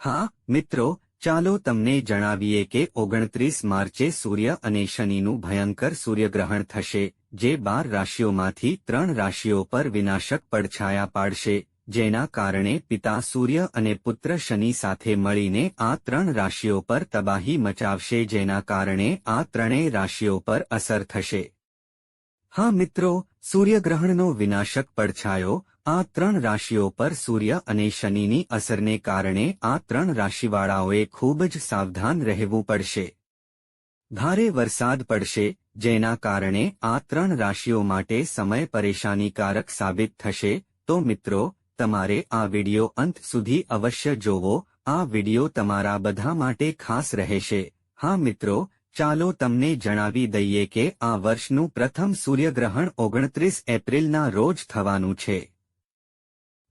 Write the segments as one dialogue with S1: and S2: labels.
S1: હા, મિત્રો, ચાલો તમને જણાવીએ કે ઓગણત્રીસ માર્ચે સૂર્ય અને શનિનું ભયંકર સૂર્યગ્રહણ થશે, જે બાર રાશિઓમાંથી ત્રણ રાશિઓ પર વિનાશક પડછાયા પાડશે, જેના કારણે પિતા સૂર્ય અને પુત્ર શનિ સાથે મળીને આ ત્રણ રાશિઓ પર તબાહી મચાવશે જેના કારણે આ ત્રણેય રાશિઓ પર અસર થશે. હા, મિત્રો, સૂર્યગ્રહણનો વિનાશક પડછાયો આ ત્રણ રાશિઓ પર સૂર્ય અને શનિની અસરને કારણે આ ત્રણ રાશિવાળાઓએ ખૂબ જ સાવધાન રહેવું પડશે. ભારે વરસાદ પડશે, જેના કારણે આ ત્રણ રાશિઓ માટે સમય પરેશાનીકારક સાબિત થશે. તો મિત્રો, તમારે આ વિડિયો અંત સુધી અવશ્ય જોવો. આ વિડિયો તમારા બધા માટે ખાસ રહેશે. હા મિત્રો, ચાલો તમને જણાવી દઈએ કે આ વર્ષનું પ્રથમ સૂર્યગ્રહણ ઓગણત્રીસ એપ્રિલના રોજ થવાનું છે.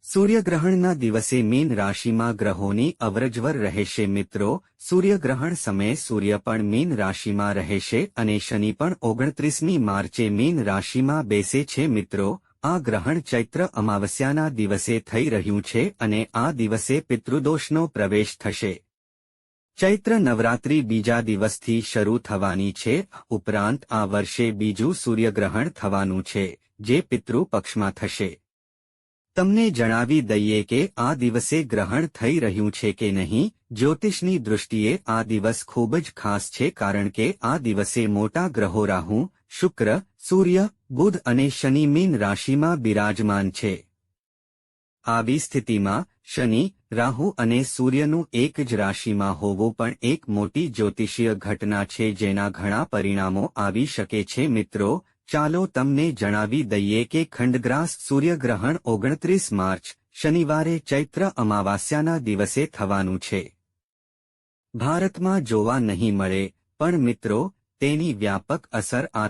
S1: સૂર્યગ્રહણના દિવસે મીન રાશિમાં ગ્રહોની અવરજવર રહેશે મિત્રો. સૂર્યગ્રહણ સમયે સૂર્ય પણ મીન રાશિમાં રહેશે અને શનિ પણ ઓગણત્રીસમી માર્ચે મીન રાશિમાં બેસે છે મિત્રો. આ ગ્રહણ ચૈત્ર અમાવસ્યાના દિવસે થઈ રહ્યું છે અને આ દિવસે પિતૃદોષનો પ્રવેશ થશે. ચૈત્ર નવરાત્રી બીજા દિવસથી શરૂ થવાની છે. ઉપરાંત આ વર્ષે બીજું સૂર્યગ્રહણ થવાનું છે, જે પિતૃ પક્ષમાં થશે. તમને જણાવી દઈએ કે આ દિવસે ગ્રહણ થઈ રહ્યું છે કે નહીં? જ્યોતિષની દૃષ્ટિએ આ દિવસ ખૂબ જ ખાસ છે કારણ કે આ દિવસે મોટા ગ્રહો રાહુ, શુક્ર, સૂર્ય, બુધ અને શનિ મીન રાશિમાં બિરાજમાન છે. આવી સ્થિતિમાં શનિ, રાહુ અને સૂર્યનું એક જ રાશિમાં હોવું પણ એક મોટી જ્યોતિષીય ઘટના છે જેના ઘણા પરિણામો આવી શકે છે મિત્રો. ચાલો તમને જણાવી દઈએ કે ખંડગ્રાસ સૂર્યગ્રહણ ઓગણત્રીસ માર્ચ, શનિવારે ચૈત્ર અમાવાસ્યાના દિવસે થવાનું છે. ભારતમાં જોવા નહીં મળે, પણ મિત્રો, તેની વ્યાપક અસર આ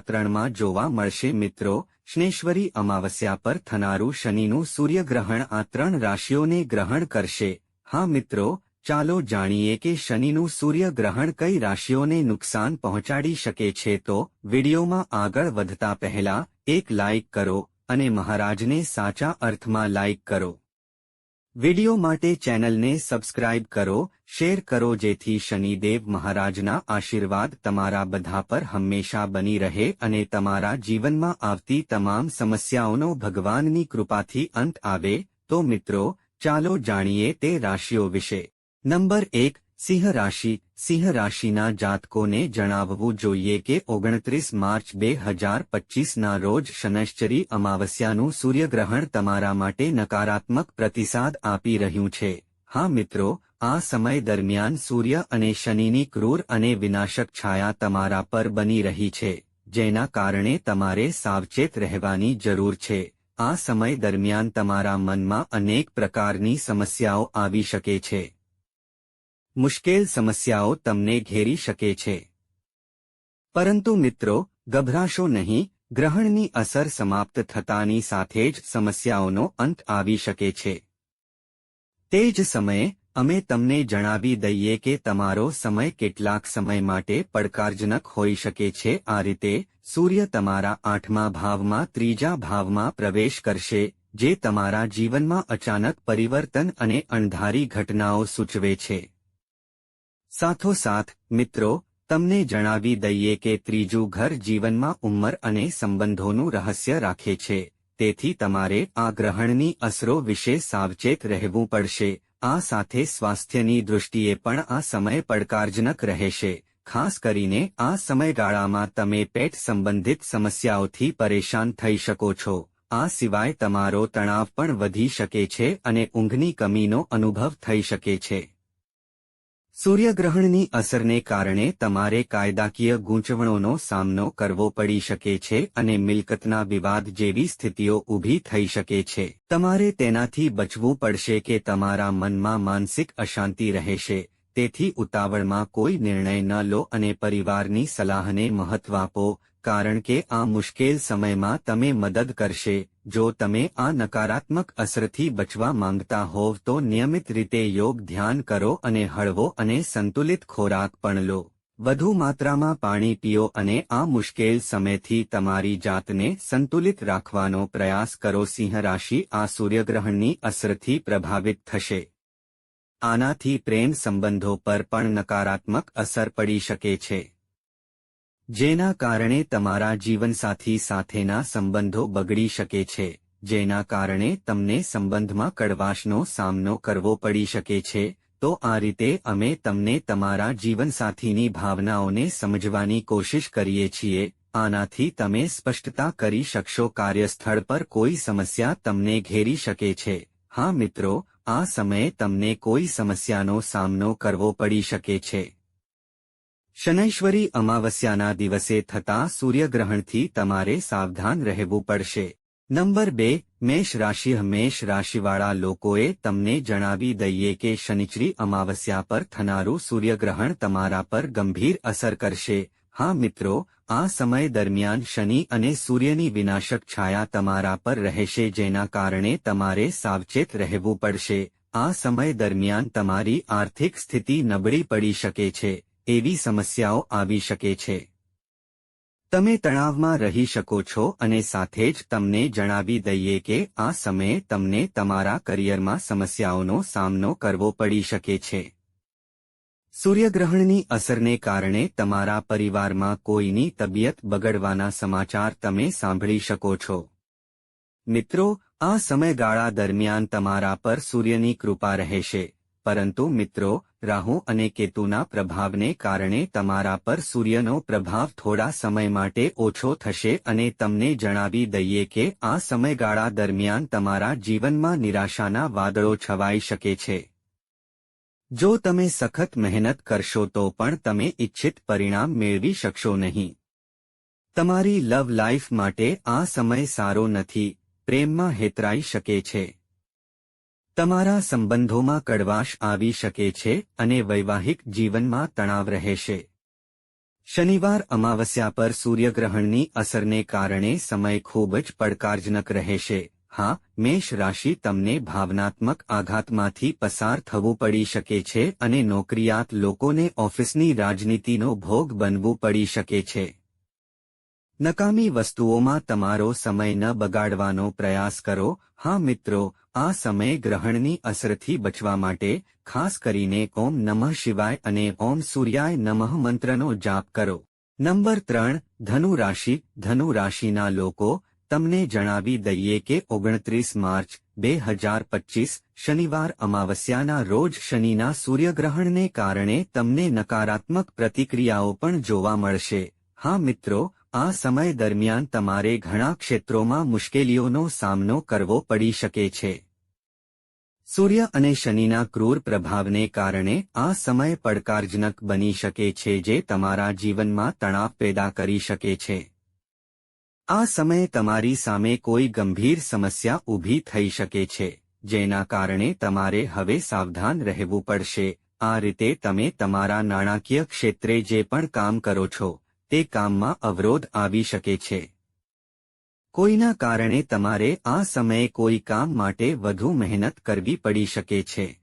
S1: જોવા મળશે મિત્રો, શ્નેશ્વરી અમાવસ્યા પર થનારું શનિનું સૂર્યગ્રહણ આ રાશિઓને ગ્રહણ કરશે. હા મિત્રો ચાલો જાણીએ કે શનિનું સૂર્યગ્રહણ કઈ રાશિઓને નુકસાન પહોંચાડી શકે છે તો વિડીયોમાં આગળ વધતા પહેલા એક લાઇક કરો અને મહારાજને સાચા અર્થમાં લાઇક કરો. વિડિયો માટે ચેનલને સબસ્ક્રાઇબ કરો, શેર કરો જેથી શનિદેવ મહારાજના આશીર્વાદ તમારા બધા પર હંમેશા બની રહે અને તમારા જીવનમાં આવતી તમામ સમસ્યાઓનો ભગવાનની કૃપાથી અંત આવે. તો મિત્રો, ચાલો જાણીએ તે રાશિઓ વિશે. નંબર એક, સિંહ રાશિ, સિંહ રાશિના જાતકોને જણાવવું જોઈએ કે ઓગણત્રીસ માર્ચ બે હજાર પચીસના રોજ શનશ્ચરી અમાવસ્યાનું સૂર્યગ્રહણ તમારા માટે નકારાત્મક પ્રતિસાદ આપી રહ્યું છે. હા મિત્રો, આ સમય દરમિયાન સૂર્ય અને શનિની ક્રૂર અને વિનાશક છાયા તમારા પર બની રહી છે, જેના કારણે તમારે સાવચેત રહેવાની જરૂર છે. આ સમય દરમિયાન તમારા મનમાં અનેક પ્રકારની સમસ્યાઓ આવી શકે છે. મુશ્કેલ સમસ્યાઓ તમને ઘેરી શકે છે. પરંતુ મિત્રો, ગભરાશો નહીં, ગ્રહણની અસર સમાપ્ત થતાની સાથે જ સમસ્યાઓનો અંત આવી શકે છે. તે જ સમયે, અમે તમને જણાવી દઈએ કે તમારો સમય કેટલાક સમય માટે પડકારજનક હોઈ શકે છે. આ રીતે, સૂર્ય તમારા આઠમા ભાવમાં ત્રીજા ભાવમાં પ્રવેશ કરશે, જે તમારા જીવનમાં અચાનક પરિવર્તન અને અણધારી ઘટનાઓ સૂચવે છે. સાથોસાથ, મિત્રો, તમને જણાવી દઈએ કે ત્રીજું ઘર જીવનમાં ઉંમર અને સંબંધોનું રહસ્ય રાખે છે. તેથી તમારે આ ગ્રહણની અસરો વિશે સાવચેત રહેવું પડશે. આ સાથે સ્વાસ્થ્યની દૃષ્ટિએ પણ આ સમય પડકારજનક રહેશે. ખાસ કરીને આ સમયગાળામાં તમે પેટ સંબંધિત સમસ્યાઓથી પરેશાન થઈ શકો છો. આ સિવાય તમારો તણાવ પણ વધી શકે છે અને ઊંઘની કમીનો અનુભવ થઈ શકે છે. સૂર્યગ્રહણની અસરને કારણે તમારે કાયદાકીય ગૂંચવણોનો સામનો કરવો પડી શકે છે અને મિલકતના વિવાદ જેવી સ્થિતિઓ ઊભી થઈ શકે છે. તમારે તેનાથી બચવું પડશે કે તમારા મનમાં માનસિક અશાંતિ રહેશે, તેથી ઉતાવળમાં કોઈ નિર્ણય ન લો અને પરિવારની સલાહને મહત્વ આપો કારણ કે આ મુશ્કેલ સમયમાં તમે મદદ કરશે. જો તમે આ નકારાત્મક અસરથી બચવા માંગતા હોવ તો નિયમિત રીતે યોગ ધ્યાન કરો અને હળવો અને સંતુલિત ખોરાક પણ લો. વધુ માત્રામાં પાણી પીઓ અને આ મુશ્કેલ સમયથી તમારી જાતને સંતુલિત રાખવાનો પ્રયાસ કરો. સિંહ રાશિ આ સૂર્યગ્રહણની અસરથી પ્રભાવિત થશે. આનાથી પ્રેમ સંબંધો પર પણ નકારાત્મક અસર પડી શકે છે. જેના કારણે તમારા જીવનસાથી સાથેના સંબંધો બગડી શકે છે, જેના કારણે તમને સંબંધમાં કડવાશનો સામનો કરવો પડી શકે છે, તો આ રીતે અમે તમને તમારા જીવનસાથીની ભાવનાઓને સમજવાની કોશિશ કરીએ છીએ, આનાથી તમે સ્પષ્ટતા કરી શકશો કાર્યસ્થળ પર કોઈ સમસ્યા તમને ઘેરી શકે છે. હા મિત્રો, આ સમયે તમને કોઈ સમસ્યાનો સામનો કરવો પડી શકે છે. શનૈશ્વરી અમાવસ્યાના દિવસે થતા સૂર્યગ્રહણથી તમારે સાવધાન રહેવું પડશે. નંબર બે, મેષ રાશિ મેષ રાશિવાળા લોકોએ તમને જણાવી દઈએ કે શનિચરી અમાવસ્યા પર થનારું સૂર્યગ્રહણ તમારા પર ગંભીર અસર કરશે. હા મિત્રો, આ સમય દરમિયાન શનિ અને સૂર્યની વિનાશક છાયા તમારા પર રહેશે જેના કારણે તમારે સાવચેત રહેવું પડશે. આ સમય દરમિયાન તમારી આર્થિક સ્થિતિ નબળી પડી શકે છે. એવી સમસ્યાઓ આવી શકે છે. તમે તણાવમાં રહી શકો છો અને સાથે જ તમને જણાવી દઈએ કે આ સમયે તમને તમારા કરિયરમાં સમસ્યાઓનો સામનો કરવો પડી શકે છે. સૂર્યગ્રહણની અસરને કારણે તમારા પરિવારમાં કોઈની તબિયત બગડવાના સમાચાર તમે સાંભળી શકો છો. મિત્રો, આ સમયગાળા દરમિયાન તમારા પર સૂર્યની કૃપા રહેશે. પરંતુ મિત્રો, રાહુ અને કેતુના પ્રભાવને કારણે તમારા પર સૂર્યનો પ્રભાવ થોડા સમય માટે ઓછો થશે અને તમને જણાવી દઈએ કે આ સમયગાળા દરમિયાન તમારા જીવનમાં નિરાશાના વાદળો છવાઈ શકે છે. જો તમે સખત મહેનત કરશો તો પણ તમે ઇચ્છિત પરિણામ મેળવી શકશો નહીં. તમારી લવ લાઈફ માટે આ સમય સારો નથી, પ્રેમમાં હેતરાઈ શકે છે. તમારા સંબંધોમાં કડવાશ આવી શકે છે અને વૈવાહિક જીવનમાં તણાવ રહેશે શનિવાર અમાવસ્યા પર સૂર્યગ્રહણની અસરને કારણે સમય ખૂબ જ પડકારજનક રહેશે હા, મેષ રાશિ તમને ભાવનાત્મક આઘાતમાંથી પસાર થવું પડી શકે છે અને નોકરિયાત લોકોને ઓફિસની રાજનીતિનો ભોગ બનવું પડી શકે છે. નકામી વસ્તુઓમાં તમારો સમય ન બગાડવાનો પ્રયાસ કરો. હા મિત્રો આ સમય ગ્રહણની અસરથી બચવા માટે ખાસ કરીને ઓમ નમઃ શિવાય અને ઓમ સૂર્યાય નમઃ મંત્રનો જાપ કરો. નંબર ત્રણ, ધનુ રાશિ. ધનુ રાશિના લોકો તમને જણાવી દઈએ કે ઓગણત્રીસ માર્ચ બે હજાર પચીસ શનિવાર અમાવસ્યાના રોજ શનિના સૂર્યગ્રહણને કારણે તમને નકારાત્મક પ્રતિક્રિયાઓ પણ જોવા મળશે. હા મિત્રો, આ સમય દરમિયાન તમારે ઘણા ક્ષેત્રોમાં મુશ્કેલીઓનો સામનો કરવો પડી શકે છે. સૂર્ય અને શનિના ક્રૂર પ્રભાવને કારણે આ સમય પડકારજનક બની શકે છે જે તમારા જીવનમાં તણાવ પેદા કરી શકે છે. આ સમયે તમારી સામે કોઈ ગંભીર સમસ્યા ઊભી થઈ શકે છે, જેના કારણે તમારે હવે સાવધાન રહેવું પડશે. આ રીતે તમે તમારા નાણાકીય ક્ષેત્રે જે પણ કામ કરો છો, તે કામમાં અવરોધ આવી શકે છે. કોઈના કારણે તમારે આ સમયે કોઈ કામ માટે વધુ મહેનત કરવી પડી શકે છે.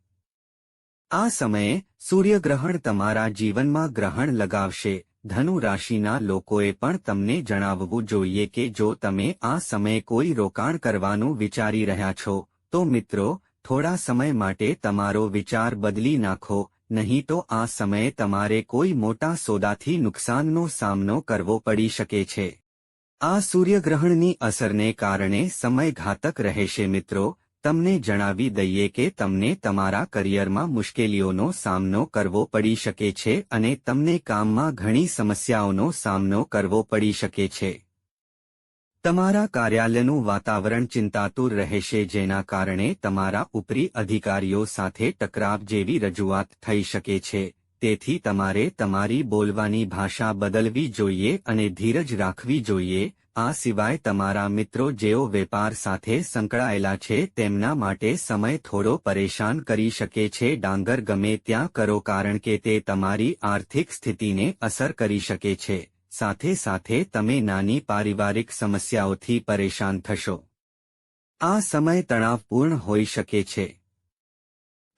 S1: આ સમયે સૂર્યગ્રહણ તમારા જીવનમાં ગ્રહણ લગાવશે. ધનુ રાશિના લોકોએ પણ તમને જણાવવું જોઈએ કે જો તમે આ સમયે કોઈ રોકાણ કરવાનું વિચારી રહ્યા છો, તો મિત્રો, થોડા સમય માટે તમારો વિચાર બદલી નાખો, નહીં તો આ સમયે તમારે કોઈ મોટા સોદાથી નુકસાનનો સામનો કરવો પડી શકે છે. આ સૂર્યગ્રહણની અસરને કારણે સમય ઘાતક રહેશે મિત્રો, તમને જણાવી દઈએ કે તમને તમારા કરિયરમાં મુશ્કેલીઓનો સામનો કરવો પડી શકે છે અને તમને કામમાં ઘણી સમસ્યાઓનો સામનો કરવો પડી શકે છે. તમારા કાર્યાલયનું વાતાવરણ ચિંતાતુર રહેશે જેના કારણે તમારા ઉપરી અધિકારીઓ સાથે ટકરાવ જેવી રજૂઆત થઈ શકે છે. તેથી તમારે તમારી બોલવાની ભાષા બદલવી જોઈએ અને ધીરજ રાખવી જોઈએ. આ સિવાય તમારા મિત્રો જેઓ વેપાર સાથે સંકળાયેલા છે તેમના માટે સમય થોડો પરેશાન કરી શકે છે. ડાંગર ગમે ત્યાં કરો કારણ કે તે તમારી આર્થિક સ્થિતિને અસર કરી શકે છે. સાથે સાથે તમે નાની પારિવારિક સમસ્યાઓથી પરેશાન થશો. આ સમય તણાવપૂર્ણ હોઈ શકે છે.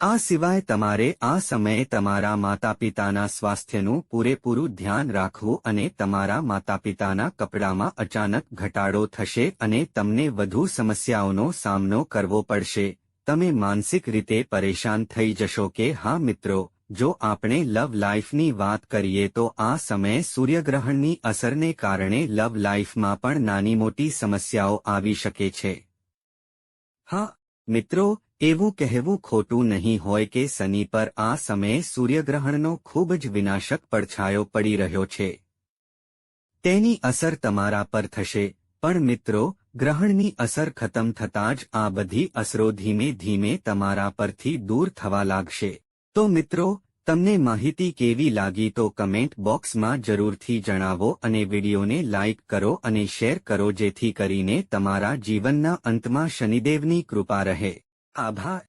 S1: આ સિવાય તમારે આ સમયે તમારા માતાપિતાના સ્વાસ્થ્યનું પૂરેપૂરું ધ્યાન રાખવું અને તમારા માતાપિતાના કપડામાં અચાનક ઘટાડો થશે અને તમને વધુ સમસ્યાઓનો સામનો કરવો પડશે. તમે માનસિક રીતે પરેશાન થઈ જશો કે, હા મિત્રો, જો આપણે લવ લાઈફની વાત કરીએ તો આ સમયે સૂર્યગ્રહણની અસરને કારણે લવ લાઈફમાં પણ નાની મોટી સમસ્યાઓ આવી શકે છે. હા, મિત્રો એવું કહેવું ખોટું નહીં હોય કે શનિ પર આ સમયે સૂર્યગ્રહણનો ખૂબ જ વિનાશક પડછાયો પડી રહ્યો છે. તેની અસર તમારા પર થશે, પણ મિત્રો, ગ્રહણની અસર ખતમ થતાં જ આ બધી અસરો ધીમે ધીમે તમારા પરથી દૂર થવા લાગશે. તો મિત્રો, તમને માહિતી કેવી લાગી તો કમેન્ટ બોક્સમાં જરૂરથી જણાવો અને વિડીયોને લાઇક કરો અને શેર કરો જેથી કરીને તમારા જીવનના અંતમાં શનિદેવની કૃપા રહે. आभा